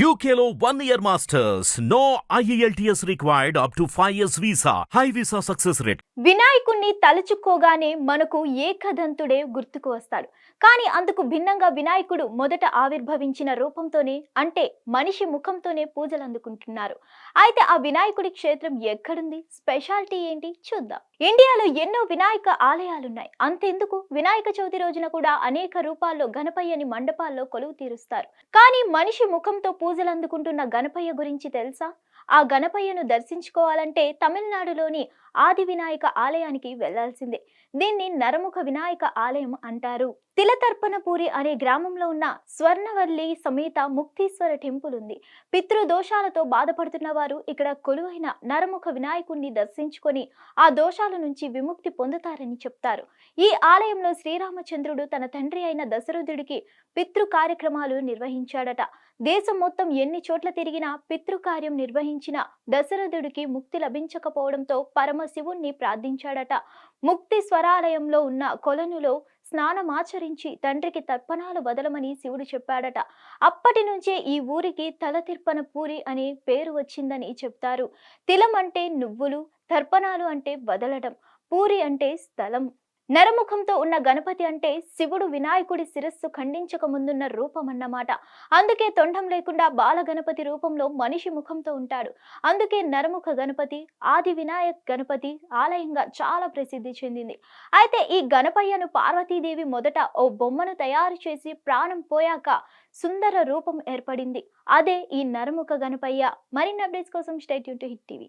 యూకేలో one year masters no E IELTS required up to 5 years visa. High visa success rate. వినాయకుణ్ణి తలుచుకోగానే మనకు ఏకదంతుడే గుర్తుకు వస్తాడు. కానీ అందుకు భిన్నంగా వినాయకుడు మొదట ఆవిర్భవించిన రూపంతోనే అంటే మనిషి ముఖంతోనే పూజలు అందుకుంటున్నారు. అయితే ఆ వినాయకుడి క్షేత్రం ఎక్కడుంది? స్పెషాలిటీ ఏంటి? చూద్దాం. ఇండియాలో ఎన్నో వినాయక ఆలయాలున్నాయి. అంతెందుకు? వినాయక చవితి రోజున కూడా అనేక రూపాల్లో గణపయ్యని మండపాల్లో కొలువు తీరుస్తారు. కానీ మనిషి ముఖంతో పూజలు అందుకుంటున్న గణపయ్య గురించి తెలుసా? ఆ గణపయ్యను దర్శించుకోవాలంటే తమిళనాడులోని ఆది వినాయక ఆలయానికి వెళ్ళాల్సిందే దీన్ని నరముఖ వినాయక ఆలయం అంటారు. తిలతర్పణపూరి అనే గ్రామంలో ఉన్న స్వర్ణవల్లి సమేత ముక్తీశ్వర టెంపుల్ ఉంది. పితృ దోషాలతో బాధపడుతున్న వారు ఇక్కడ కొలువైన నరముఖ వినాయకుణ్ణి దర్శించుకొని ఆ దోషాల నుంచి విముక్తి పొందుతారని చెప్తారు. ఈ ఆలయంలో శ్రీరామచంద్రుడు తన తండ్రి అయిన దశరథుడికి పితృ కార్యక్రమాలు నిర్వహించాడట. దేశం మొత్తం ఎన్ని చోట్ల తిరిగినా పితృకార్యం నిర్వహించిన దశరథుడికి ముక్తి లభించకపోవడంతో పరమశివుణ్ణి ప్రార్థించాడట. ముక్తి స్వరాలయంలో ఉన్న కొలనులో స్నానమాచరించి తండ్రికి తర్పణాలు వదలమని శివుడు చెప్పాడట. అప్పటి నుంచే ఈ ఊరికి తల తిర్పణ పూరి అనే పేరు వచ్చిందని చెప్తారు. తిలం అంటే నువ్వులు తర్పణాలు అంటే వదలడం పూరి అంటే స్థలం. నరముఖంతో ఉన్న గణపతి అంటే శివుడు వినాయకుడి శిరస్సు ఖండించక ముందున్న రూపం అన్నమాట అందుకే తొండం లేకుండా బాల గణపతి రూపంలో మనిషి ముఖంతో ఉంటాడు. అందుకే నరముఖ గణపతి ఆది వినాయక్ గణపతి ఆలయంగా చాలా ప్రసిద్ధి చెందింది. అయితే ఈ గణపయ్యను పార్వతీదేవి మొదట ఓ బొమ్మను తయారు చేసి ప్రాణం పోయాక సుందర రూపం ఏర్పడింది. అదే ఈ నరముఖ గణపయ్య. మరిన్ని అప్డేట్స్ కోసం state to Hit TV.